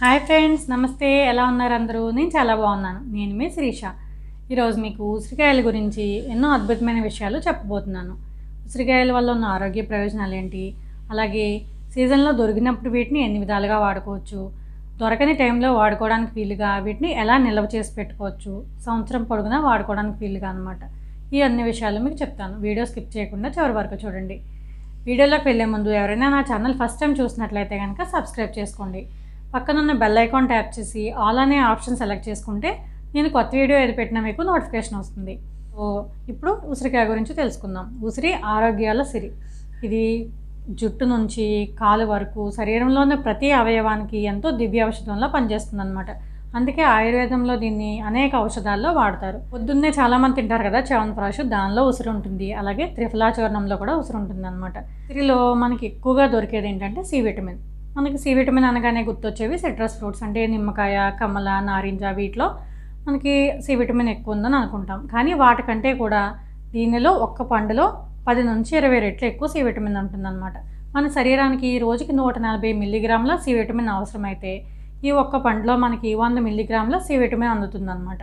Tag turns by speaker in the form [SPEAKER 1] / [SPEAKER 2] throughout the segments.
[SPEAKER 1] Hi friends నమస్తే. ఎలా ఉన్నారు అందరూ? నేను చాలా బాగున్నాను. నేను మీ శిరీష. ఈరోజు మీకు ఉసిరికాయల గురించి ఎన్నో అద్భుతమైన విషయాలు చెప్పబోతున్నాను. ఉసిరికాయల వల్ల ఉన్న ఆరోగ్య ప్రయోజనాలు ఏంటి? అలాగే సీజన్లో దొరికినప్పుడు వీటిని ఎన్ని విధాలుగా వాడుకోవచ్చు? దొరకని టైంలో వాడుకోవడానికి వీలుగా వీటిని ఎలా నిల్వ చేసి పెట్టుకోవచ్చు? సంవత్సరం పొడుగునా వాడుకోవడానికి వీలుగా అనమాట ఈ అన్ని విషయాలు మీకు చెప్తాను. వీడియో స్కిప్ చేయకుండా చివరి వరకు చూడండి. వీడియోలోకి వెళ్ళే ముందు ఎవరైనా నా ఛానల్ ఫస్ట్ టైం చూసినట్లయితే కనుక సబ్స్క్రైబ్ చేసుకోండి. పక్కనున్న బెల్ ఐకాన్ ట్యాప్ చేసి ఆల్ అనే ఆప్షన్ సెలెక్ట్ చేసుకుంటే నేను కొత్త వీడియో ఏది పెట్టినా మీకు నోటిఫికేషన్ వస్తుంది. సో ఇప్పుడు ఉసిరికాయ గురించి తెలుసుకుందాం. ఉసిరి ఆరోగ్యాల సిరి. ఇది జుట్టు నుంచి కాలు వరకు శరీరంలో ఉన్న ప్రతి అవయవానికి ఎంతో దివ్య ఔషధంలో పనిచేస్తుంది అనమాట అందుకే ఆయుర్వేదంలో దీన్ని అనేక ఔషధాల్లో వాడతారు. పొద్దున్నే చాలామంది తింటారు కదా చవన్ప్రాషు దానిలో ఉసిరి ఉంటుంది. అలాగే త్రిఫలాచూర్ణంలో కూడా ఉసిరి ఉంటుంది అనమాట ఉసిరిలో మనకి ఎక్కువగా దొరికేది ఏంటంటే సి విటమిన్. మనకి సి విటమిన్ అనగానే గుర్తొచ్చేవి సిట్రస్ ఫ్రూట్స్ అంటే నిమ్మకాయ కమల నారింజ వీటిలో మనకి సి విటమిన్ ఎక్కువ ఉందని అనుకుంటాం. కానీ వాటికంటే కూడా దీనిలో ఒక్క పండులో పది నుంచి ఇరవై రెట్లు ఎక్కువ సి విటమిన్ ఉంటుందన్నమాట. మన శరీరానికి రోజుకి నూట నలభై మిల్లీగ్రాముల సి విటమిన్ అవసరమైతే ఈ ఒక్క పండులో మనకి వంద మిల్లీగ్రాముల సి విటమిన్ అందుతుందన్నమాట.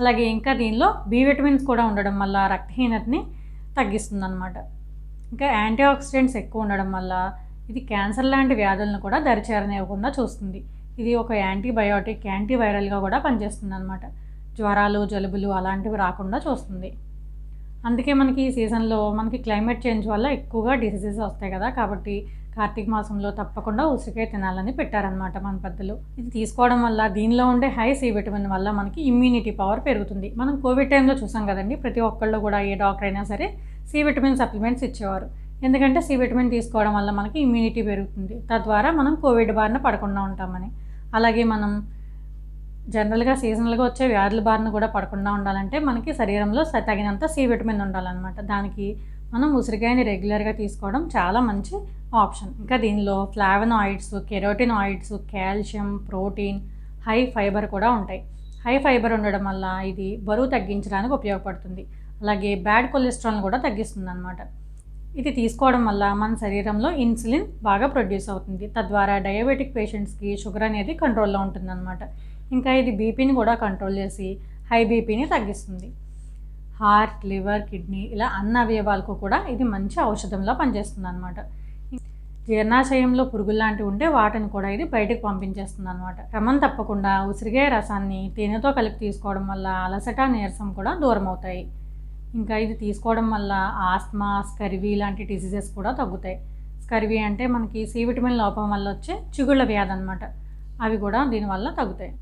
[SPEAKER 1] అలాగే ఇంకా దీనిలో బి విటమిన్స్ కూడా ఉండడం వల్ల రక్తహీనతని తగ్గిస్తుందన్నమాట. ఇంకా యాంటీ ఆక్సిడెంట్స్ ఎక్కువ ఉండడం వల్ల ఇది క్యాన్సర్ లాంటి వ్యాధులను కూడా దరిచేరనివ్వకుండా చూస్తుంది. ఇది ఒక యాంటీబయోటిక్ యాంటీవైరల్గా కూడా పనిచేస్తుంది అనమాట జ్వరాలు జలుబులు అలాంటివి రాకుండా చూస్తుంది. అందుకే మనకి ఈ సీజన్లో మనకి క్లైమేట్ చేంజ్ వల్ల ఎక్కువగా డిసీజెస్ వస్తాయి కదా కాబట్టి కార్తీక మాసంలో తప్పకుండా ఉసిరికాయ తినాలని పెట్టారనమాట మన పెద్దలు. ఇది తీసుకోవడం వల్ల దీనిలో ఉండే హై సి విటమిన్ వల్ల మనకి ఇమ్యూనిటీ పవర్ పెరుగుతుంది. మనం కోవిడ్ టైంలో చూసాం కదండి ప్రతి ఒక్కళ్ళు కూడా ఏ డాక్టర్ అయినా సరే సి విటమిన్ సప్లిమెంట్స్ ఇచ్చేవారు. ఎందుకంటే సి విటమిన్ తీసుకోవడం వల్ల మనకి ఇమ్యూనిటీ పెరుగుతుంది. తద్వారా మనం కోవిడ్ బారిన పడకుండా ఉంటామని. అలాగే మనం జనరల్గా సీజనల్గా వచ్చే వ్యాధుల బారిన కూడా పడకుండా ఉండాలంటే మనకి శరీరంలో తగినంత సి విటమిన్ ఉండాలన్నమాట. దానికి మనం ఉసిరికాయని రెగ్యులర్గా తీసుకోవడం చాలా మంచి ఆప్షన్. ఇంకా దీనిలో flavonoids carotenoids calcium protein high fibre కూడా ఉంటాయి. హై ఫైబర్ ఉండడం వల్ల ఇది బరువు తగ్గించడానికి ఉపయోగపడుతుంది. అలాగే బ్యాడ్ కొలెస్ట్రాల్ని కూడా తగ్గిస్తుంది అనమాట ఇది తీసుకోవడం వల్ల మన శరీరంలో ఇన్సులిన్ బాగా ప్రొడ్యూస్ అవుతుంది. తద్వారా డయాబెటిక్ పేషెంట్స్కి షుగర్ అనేది కంట్రోల్లో ఉంటుందన్నమాట. ఇంకా ఇది బీపీని కూడా కంట్రోల్ చేసి హై బీపీని తగ్గిస్తుంది. హార్ట్ లివర్ కిడ్నీ ఇలా అన్న అవయవాలకు కూడా ఇది మంచి ఔషధంలో పనిచేస్తుంది అనమాట జీర్ణాశయంలో పురుగులు లాంటివి ఉంటే వాటిని కూడా ఇది బయటకు పంపించేస్తుంది అనమాట క్రమం తప్పకుండా ఉసిరికాయ రసాన్ని తేనెతో కలిపి తీసుకోవడం వల్ల అలసట నీరసం కూడా దూరం అవుతాయి ఇంకా ఇది తీసుకోవడం వల్ల ఆస్మా స్కర్వీ లాంటి డిసీజెస్ కూడా తగ్గుతాయి. స్కర్వీ అంటే మనకి సి విటమిన్ లోపం వల్ల వచ్చే చిగుళ్ళ వ్యాధి అనమాట అవి కూడా దీనివల్ల తగ్గుతాయి.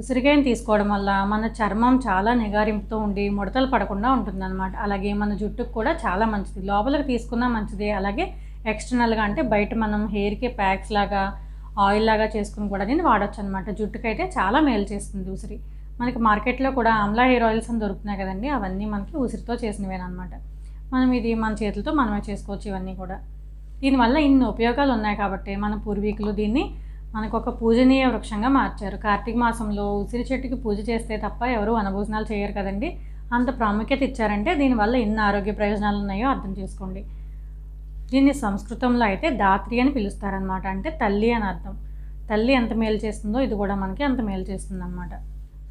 [SPEAKER 1] ఉసిరికాయను తీసుకోవడం వల్ల మన చర్మం చాలా నిగారింపుతో ఉండి ముడతలు పడకుండా ఉంటుందన్నమాట. అలాగే మన జుట్టుకు కూడా చాలా మంచిది. లోపలికి తీసుకున్నా మంచిది. అలాగే ఎక్స్టర్నల్గా అంటే బయట మనం హెయిర్కి ప్యాక్స్ లాగా ఆయిల్ లాగా చేసుకుని కూడా దీన్ని వాడచ్చు అనమాట జుట్టుకైతే చాలా మేలు చేస్తుంది ఉసిరి. మనకి మార్కెట్లో కూడా ఆమ్లా హెయిర్ ఆయిల్స్ అని దొరుకుతున్నాయి కదండి అవన్నీ మనకి ఉసిరితో చేసినవేనమాట మనం ఇది మన చేతులతో మనమే చేసుకోవచ్చు ఇవన్నీ కూడా. దీనివల్ల ఇన్ని ఉపయోగాలు ఉన్నాయి కాబట్టి మన పూర్వీకులు దీన్ని మనకు ఒక పూజనీయ వృక్షంగా మార్చారు. కార్తీక మాసంలో ఉసిరి చెట్టుకి పూజ చేస్తే తప్ప ఎవరు వనభోజనాలు చేయరు కదండి. అంత ప్రాముఖ్యత ఇచ్చారంటే దీనివల్ల ఎన్ని ఆరోగ్య ప్రయోజనాలు ఉన్నాయో అర్థం చేసుకోండి. దీన్ని సంస్కృతంలో అయితే దాత్రి అని పిలుస్తారనమాట అంటే తల్లి అని అర్థం. తల్లి ఎంత మేలు చేస్తుందో ఇది కూడా మనకి అంత మేలు చేస్తుందన్నమాట.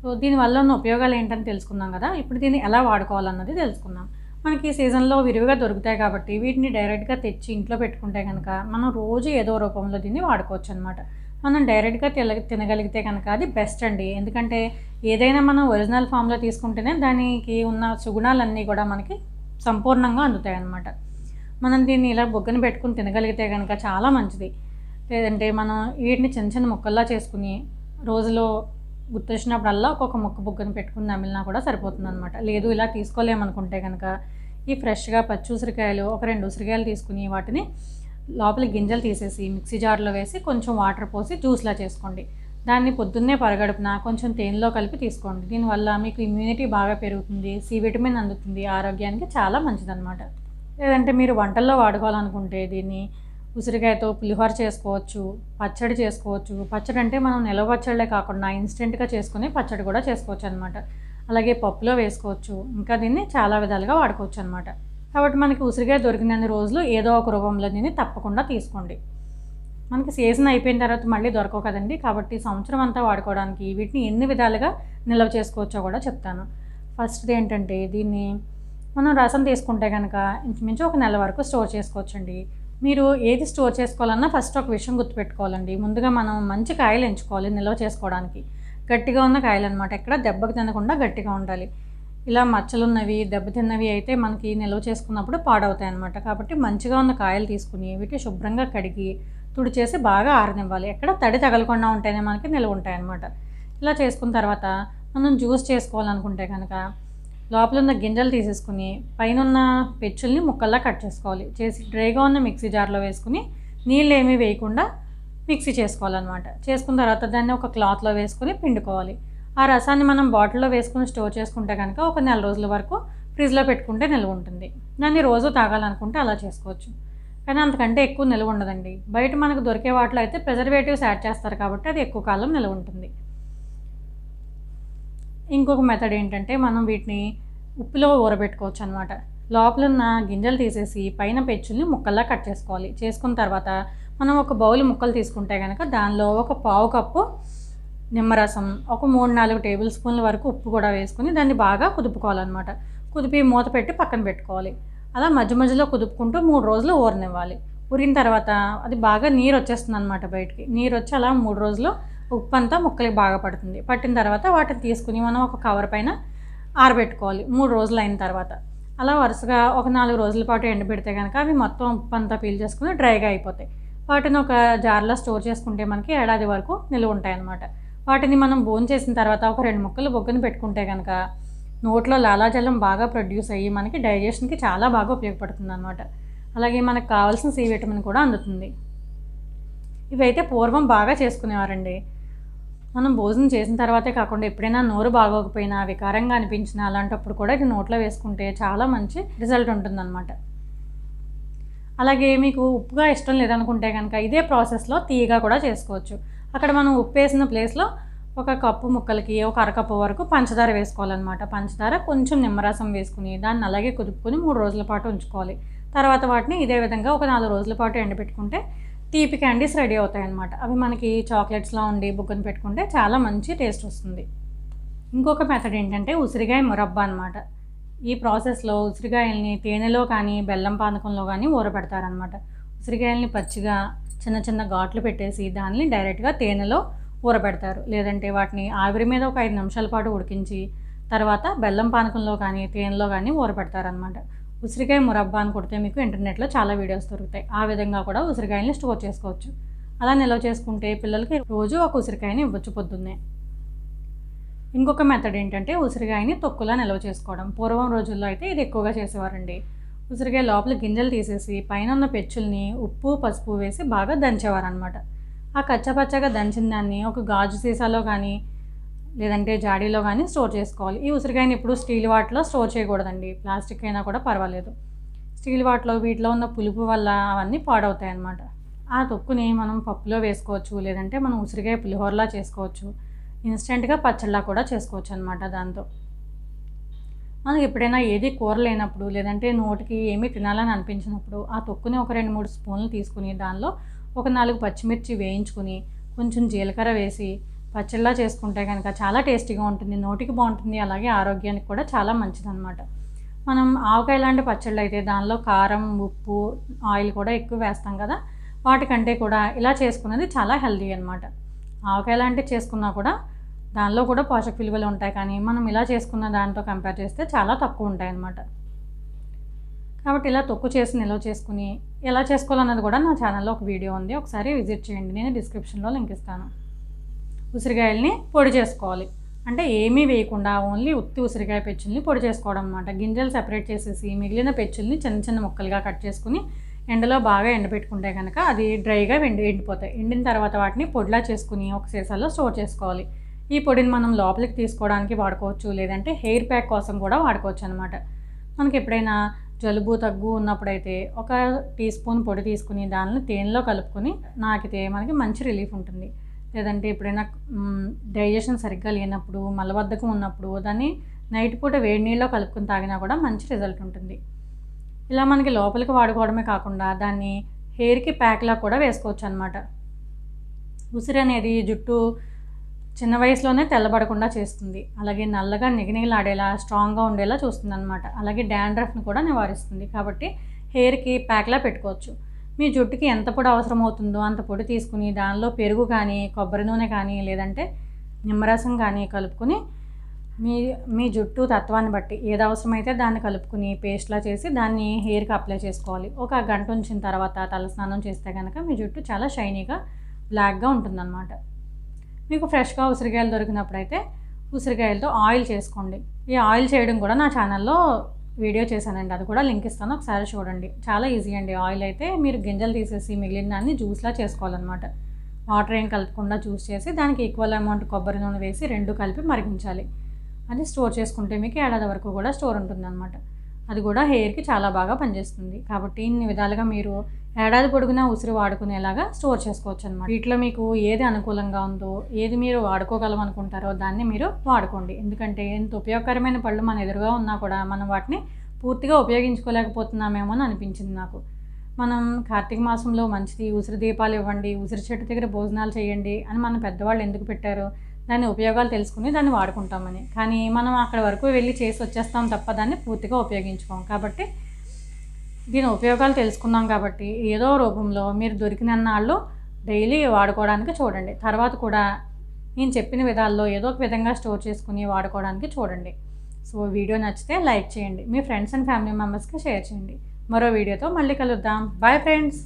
[SPEAKER 1] సో దీనివల్ల ఉన్న ఉపయోగాలు ఏంటని తెలుసుకున్నాం కదా. ఇప్పుడు దీన్ని ఎలా వాడుకోవాలన్నది తెలుసుకుందాం. మనకి సీజన్లో విరివిగా దొరుకుతాయి కాబట్టి వీటిని డైరెక్ట్గా తెచ్చి ఇంట్లో పెట్టుకుంటే కనుక మనం రోజు ఏదో రూపంలో దీన్ని వాడుకోవచ్చు అనమాట మనం డైరెక్ట్గా తిన తినగలిగితే కనుక అది బెస్ట్ అండి. ఎందుకంటే ఏదైనా మనం ఒరిజినల్ ఫామ్లో తీసుకుంటేనే దానికి ఉన్న సుగుణాలన్నీ కూడా మనకి సంపూర్ణంగా అందుతాయి అన్నమాట మనం దీన్ని ఇలా బొగ్గను పెట్టుకుని తినగలిగితే కనుక చాలా మంచిది. లేదంటే మనం వీటిని చిన్న చిన్న ముక్కల్లా చేసుకుని రోజులో గుర్తొచ్చినప్పుడల్లా ఒక్కొక్క ముక్క బుగ్గను పెట్టుకుని నమిలినా కూడా సరిపోతుంది అనమాట లేదు ఇలా తీసుకోలేమనుకుంటే కనుక ఈ ఫ్రెష్గా పచ్చి ఉసిరికాయలు ఒక రెండు ఉసిరికాయలు తీసుకుని వాటిని లోపల గింజలు తీసేసి మిక్సీ జార్లో వేసి కొంచెం వాటర్ పోసి జ్యూస్లా చేసుకోండి. దాన్ని పొద్దున్నే పరగడుపున కొంచెం తేనెలో కలిపి తీసుకోండి. దీనివల్ల మీకు ఇమ్యూనిటీ బాగా పెరుగుతుంది సి విటమిన్ అందుతుంది ఆరోగ్యానికి చాలా మంచిదన్నమాట. లేదంటే మీరు వంటల్లో వాడుకోవాలనుకుంటే దీన్ని ఉసిరికాయతో పులిహోర చేసుకోవచ్చు పచ్చడి చేసుకోవచ్చు. పచ్చడి అంటే మనం నిలవ పచ్చళ్ళే కాకుండా ఇన్స్టెంట్గా చేసుకుని పచ్చడి కూడా చేసుకోవచ్చు అనమాట అలాగే పప్పులో వేసుకోవచ్చు. ఇంకా దీన్ని చాలా విధాలుగా వాడుకోవచ్చు అనమాట కాబట్టి మనకి ఉసిరికాయ దొరికినన్ని రోజులు ఏదో ఒక రూపంలో దీన్ని తప్పకుండా తీసుకోండి. మనకి సీజన్ అయిపోయిన తర్వాత మళ్ళీ దొరకవు కదండి. కాబట్టి సంవత్సరం అంతా వాడుకోవడానికి వీటిని ఎన్ని విధాలుగా నిల్వ చేసుకోవచ్చో కూడా చెప్తాను. ఫస్ట్ది ఏంటంటే దీన్ని మనం రసం తీసుకుంటే కనుక ఇంచుమించు ఒక నెల వరకు స్టోర్ చేసుకోవచ్చండి. మీరు ఏది స్టోర్ చేసుకోవాలన్నా ఫస్ట్ ఒక విషయం గుర్తుపెట్టుకోవాలండి. ముందుగా మనం మంచి కాయలు ఎంచుకోవాలి నిల్వ చేసుకోవడానికి. గట్టిగా ఉన్న కాయలు అనమాట ఎక్కడ దెబ్బకి తినకుండా గట్టిగా ఉండాలి. ఇలా మచ్చలున్నవి దెబ్బతిన్నవి అయితే మనకి నిల్వ చేసుకున్నప్పుడు పాడవుతాయి అనమాట కాబట్టి మంచిగా ఉన్న కాయలు తీసుకుని వీటిని శుభ్రంగా కడిగి తుడిచేసి బాగా ఆరనివ్వాలి. ఎక్కడ తడి తగలకుండా ఉంటేనే మనకి నిల్వ ఉంటాయి అనమాట ఇలా చేసుకున్న తర్వాత మనం జ్యూస్ చేసుకోవాలనుకుంటే కనుక లోపల ఉన్న గింజలు తీసేసుకుని పైన ఉన్న పెచ్చుల్ని ముక్కల్లా కట్ చేసుకోవాలి. చేసి డ్రైగా ఉన్న మిక్సీ జార్లో వేసుకుని నీళ్ళు ఏమీ వేయకుండా మిక్సీ చేసుకోవాలన్నమాట. చేసుకున్న తర్వాత దాన్ని ఒక క్లాత్లో వేసుకుని పిండుకోవాలి. ఆ రసాన్ని మనం బాటిల్లో వేసుకుని స్టోర్ చేసుకుంటే కనుక ఒక నెల రోజుల వరకు ఫ్రిడ్జ్లో పెట్టుకుంటే నిల్వ ఉంటుంది. దాన్ని రోజు తాగాలనుకుంటే అలా చేసుకోవచ్చు. కానీ అంతకంటే ఎక్కువ నిల్వ ఉండదండి. బయట మనకు దొరికే వాటిలో అయితే ప్రిజర్వేటివ్స్ యాడ్ చేస్తారు కాబట్టి అది ఎక్కువ కాలం నిల్వ ఉంటుంది. ఇంకొక మెథడ్ ఏంటంటే మనం వీటిని ఉప్పులో ఊరబెట్టుకోవచ్చు అనమాట లోపల ఉన్న గింజలు తీసేసి పైన పెచ్చుల్ని ముక్కల్లా కట్ చేసుకోవాలి. చేసుకున్న తర్వాత మనం ఒక బౌల్ ముక్కలు తీసుకుంటే కనుక దానిలో ఒక పావు కప్పు నిమ్మరసం ఒక మూడు నాలుగు టేబుల్ స్పూన్ల వరకు ఉప్పు కూడా వేసుకుని దాన్ని బాగా కుదుపుకోవాలన్నమాట. కుదిపి మూత పెట్టి పక్కన పెట్టుకోవాలి. అలా మధ్య మధ్యలో కుదుపుకుంటూ మూడు రోజులు ఊరనివ్వాలి. ఊరిన తర్వాత అది బాగా నీరు వచ్చేస్తుంది అనమాట బయటికి. నీరు వచ్చి అలా మూడు రోజులు ఉప్పు అంతా ముక్కలకి బాగా పడుతుంది. పట్టిన తర్వాత వాటిని తీసుకుని మనం ఒక కవర్ పైన ఆరబెట్టుకోవాలి. మూడు రోజులు అయిన తర్వాత. అలా వరుసగా ఒక నాలుగు రోజుల పాటు ఎండబెడితే కనుక అవి మొత్తం ఉప్పు అంతా పీల్ చేసుకుని డ్రైగా అయిపోతాయి. వాటిని ఒక జార్లో స్టోర్ చేసుకుంటే మనకి ఏడాది వరకు నిలువ ఉంటాయన్నమాట. వాటిని మనం బోన్ చేసిన తర్వాత ఒక రెండు ముక్కలు బొగ్గును పెట్టుకుంటే కనుక నోట్లో లాలాజలం బాగా ప్రొడ్యూస్ అయ్యి మనకి డైజెషన్కి చాలా బాగా ఉపయోగపడుతుంది అనమాట అలాగే మనకు కావాల్సిన సి విటమిన్ కూడా అందుతుంది. ఇవైతే పూర్వం బాగా చేసుకునేవారండి. మనం భోజనం చేసిన తర్వాతే కాకుండా ఎప్పుడైనా నోరు బాగోకపోయినా వికారంగా అనిపించినా అలాంటప్పుడు కూడా ఇది నోట్లో వేసుకుంటే చాలా మంచి రిజల్ట్ ఉంటుందన్నమాట. అలాగే మీకు ఉప్పుగా ఇష్టం లేదనుకుంటే కనుక ఇదే ప్రాసెస్లో తీయగా కూడా చేసుకోవచ్చు. అక్కడ మనం ఉప్పు వేసిన ప్లేస్లో ఒక కప్పు ముక్కలకి ఒక అరకప్పు వరకు పంచదార వేసుకోవాలన్నమాట. పంచదార కొంచెం నిమ్మరసం వేసుకుని దాన్ని అలాగే కుదుపుకొని మూడు రోజుల పాటు ఉంచుకోవాలి. తర్వాత వాటిని ఇదే విధంగా ఒక నాలుగు రోజుల పాటు ఎండబెట్టుకుంటే తీపి క్యాండీస్ రెడీ అవుతాయి అన్నమాట అవి మనకి చాక్లెట్స్లో ఉండి బుగ్గను పెట్టుకుంటే చాలా మంచి టేస్ట్ వస్తుంది. ఇంకొక మెథడ్ ఏంటంటే ఉసిరికాయ మురబ్బా అనమాట ఈ ప్రాసెస్లో ఉసిరికాయల్ని తేనెలో కానీ బెల్లం పానకంలో కానీ ఊరబెడతారనమాట ఉసిరికాయల్ని పచ్చిగా చిన్న చిన్న ఘాట్లు పెట్టేసి దానిని డైరెక్ట్గా తేనెలో ఊరబెడతారు. లేదంటే వాటిని ఆవిరి మీద ఒక ఐదు నిమిషాల పాటు ఉడికించి తర్వాత బెల్లం పానకంలో కానీ తేనెలో కానీ ఊరబెడతారనమాట ఉసిరికాయ మురబ్బా అని కొడితే మీకు ఇంటర్నెట్లో చాలా వీడియోస్ దొరుకుతాయి. ఆ విధంగా కూడా ఉసిరికాయని స్టోర్ చేసుకోవచ్చు. అలా నిల్వ చేసుకుంటే పిల్లలకి రోజు ఒక ఉసిరికాయని ఇవ్వచ్చు పొద్దున్నే. ఇంకొక మెథడ్ ఏంటంటే ఉసిరికాయని తొక్కులా నిల్వ చేసుకోవడం. పూర్వం రోజుల్లో అయితే ఇది ఎక్కువగా చేసేవారండి. ఉసిరికాయ లోపల గింజలు తీసేసి పైన ఉన్న పెచ్చుల్ని ఉప్పు పసుపు వేసి బాగా దంచేవారనమాట ఆ కచ్చపచ్చగా దంచిన దాన్ని ఒక గాజు సీసాలో కానీ లేదంటే జాడీలో కానీ స్టోర్ చేసుకోవాలి. ఈ ఉసిరికాయని ఇప్పుడు స్టీల్ వాటిలో స్టోర్ చేయకూడదండి. ప్లాస్టిక్ అయినా కూడా పర్వాలేదు. స్టీల్ వాటిలో వీటిలో ఉన్న పులుపు వల్ల అవన్నీ పాడవుతాయి అన్నమాట ఆ తొక్కుని మనం పప్పులో వేసుకోవచ్చు లేదంటే మనం ఉసిరికాయ పులిహోరలా చేసుకోవచ్చు. ఇన్స్టెంట్గా పచ్చళ్ళ కూడా చేసుకోవచ్చు అనమాట దాంతో. మనకి ఎప్పుడైనా ఏది కూర లేనప్పుడు లేదంటే నోటికి ఏమీ తినాలని అనిపించినప్పుడు ఆ తొక్కుని ఒక రెండు మూడు స్పూన్లు తీసుకుని దానిలో ఒక నాలుగు పచ్చిమిర్చి వేయించుకుని కొంచెం జీలకర్ర వేసి పచ్చళ్ళ చేసుకుంటే కనుక చాలా టేస్టీగా ఉంటుంది నోటికి బాగుంటుంది అలాగే ఆరోగ్యానికి కూడా చాలా మంచిదన్నమాట. మనం ఆవకాయ లాంటి పచ్చళ్ళు అయితే దానిలో కారం ఉప్పు ఆయిల్ కూడా ఎక్కువ వేస్తాం కదా వాటికంటే కూడా ఇలా చేసుకున్నది చాలా హెల్దీ అనమాట ఆవకాయ లాంటివి చేసుకున్నా కూడా దానిలో కూడా పోషక విలువలు ఉంటాయి కానీ మనం ఇలా చేసుకున్న దానితో కంపేర్ చేస్తే చాలా తక్కువ ఉంటాయి అన్నమాట. కాబట్టి ఇలా తొక్కు చేసి నిల్వ చేసుకుని ఎలా చేసుకోవాలన్నది కూడా నా ఛానల్లో ఒక వీడియో ఉంది ఒకసారి విజిట్ చేయండి నేను డిస్క్రిప్షన్లో లింక్ ఇస్తాను. ఉసిరికాయల్ని పొడి చేసుకోవాలి. అంటే ఏమీ వేయకుండా ఓన్లీ ఉత్తి ఉసిరికాయ పెచ్చుల్ని పొడి చేసుకోవడం అనమాట గింజలు సెపరేట్ చేసేసి మిగిలిన పెచ్చుల్ని చిన్న చిన్న ముక్కలుగా కట్ చేసుకుని ఎండలో బాగా ఎండబెట్టుకుంటే కనుక అది డ్రైగా ఎండి ఎండిపోతాయి. ఎండిన తర్వాత వాటిని పొడిలా చేసుకుని ఒక సీసాలో స్టోర్ చేసుకోవాలి. ఈ పొడిని మనం లోపలికి తీసుకోవడానికి వాడుకోవచ్చు. లేదంటే హెయిర్ ప్యాక్ కోసం కూడా వాడుకోవచ్చు అనమాట మనకి ఎప్పుడైనా జలుబు తగ్గు ఉన్నప్పుడైతే ఒక టీ స్పూన్ పొడి తీసుకుని దానిని తేనెలో కలుపుకొని నాకితే మనకి మంచి రిలీఫ్ ఉంటుంది. లేదంటే ఎప్పుడైనా డైజెషన్ సరిగ్గా లేనప్పుడు మలబద్ధకం ఉన్నప్పుడు దాన్ని నైట్ పూట వేడి నీళ్ళలో కలుపుకొని తాగినా కూడా మంచి రిజల్ట్ ఉంటుంది. ఇలా మనకి లోపలికి వాడుకోవడమే కాకుండా దాన్ని హెయిర్కి ప్యాక్లా కూడా వేసుకోవచ్చు అనమాట ఉసిరి అనేది జుట్టు చిన్న వయసులోనే తెల్లబడకుండా చేస్తుంది. అలాగే నల్లగా నిగనిగలాడేలా స్ట్రాంగ్గా ఉండేలా చూస్తుంది అనమాట అలాగే డాండ్రఫ్ని కూడా నివారిస్తుంది. కాబట్టి హెయిర్కి ప్యాక్లా పెట్టుకోవచ్చు. మీ జుట్టుకి ఎంత పొడి అవసరం అవుతుందో అంత పొడి తీసుకుని దానిలో పెరుగు కానీ కొబ్బరి నూనె కానీ లేదంటే నిమ్మరసం కానీ కలుపుకొని మీ మీ జుట్టు తత్వాన్ని బట్టి ఏది అవసరమైతే దాన్ని కలుపుకుని పేస్ట్లా చేసి దాన్ని హెయిర్కి అప్లై చేసుకోవాలి. ఒక గంట ఉంచిన తర్వాత తలస్నానం చేస్తే కనుక మీ జుట్టు చాలా షైనీగా బ్లాక్గా ఉంటుందన్నమాట. మీకు ఫ్రెష్గా ఉసిరికాయలు దొరికినప్పుడైతే ఉసిరికాయలతో ఆయిల్ చేసుకోండి. ఈ ఆయిల్ చేయడం కూడా నా ఛానల్లో వీడియో చేశానండి. అది కూడా లింక్ ఇస్తాను. ఒకసారి చూడండి. చాలా ఈజీ అండి. ఆయిల్ అయితే మీరు గింజలు తీసేసి మిగిలిన దాన్ని జ్యూస్లా చేసుకోవాలన్నమాట. వాటర్ ఏం కలపకుండా జ్యూస్ చేసి దానికి ఈక్వల్ అమౌంట్ కొబ్బరి నూనె వేసి రెండు కలిపి మరిగించాలి. అది స్టోర్ చేసుకుంటే మీకు ఏడాది వరకు కూడా స్టోర్ ఉంటుందన్నమాట. అది కూడా హెయిర్కి చాలా బాగా పనిచేస్తుంది. కాబట్టి ఇన్ని విధాలుగా మీరు ఏడాది పొడుగునా ఉసిరి వాడుకునేలాగా స్టోర్ చేసుకోవచ్చు అనమాట వీటిలో మీకు ఏది అనుకూలంగా ఉందో ఏది మీరు వాడుకోగలం అనుకుంటారో దాన్ని మీరు వాడుకోండి. ఎందుకంటే ఎంత ఉపయోగకరమైన పళ్ళు మన ఎదురుగా ఉన్నా కూడా మనం వాటిని పూర్తిగా ఉపయోగించుకోలేకపోతున్నామేమో అని అనిపించింది నాకు. మనం కార్తీక మాసంలో మంచిది ఉసిరి దీపాలు ఇవ్వండి ఉసిరి చెట్టు దగ్గర భోజనాలు చేయండి అని మన పెద్దవాళ్ళు ఎందుకు పెట్టారు? దాని ఉపయోగాలు తెలుసుకుని దాన్ని వాడుకుంటామని. కానీ మనం అక్కడ వరకు వెళ్ళి చేసి వచ్చేస్తాం తప్ప దాన్ని పూర్తిగా ఉపయోగించుకోం. కాబట్టి దీని ఉపయోగాలు తెలుసుకున్నాం కాబట్టి ఏదో రూపంలో మీరు దొరికిన నాళ్ళు డైలీ వాడుకోవడానికి చూడండి. తర్వాత కూడా నేను చెప్పిన విధాల్లో ఏదో ఒక విధంగా స్టోర్ చేసుకుని వాడుకోవడానికి చూడండి. సో వీడియో నచ్చితే లైక్ చేయండి. మీ ఫ్రెండ్స్ అండ్ ఫ్యామిలీ మెంబర్స్కి షేర్ చేయండి. మరో వీడియోతో మళ్ళీ కలుద్దాం. Bye friends!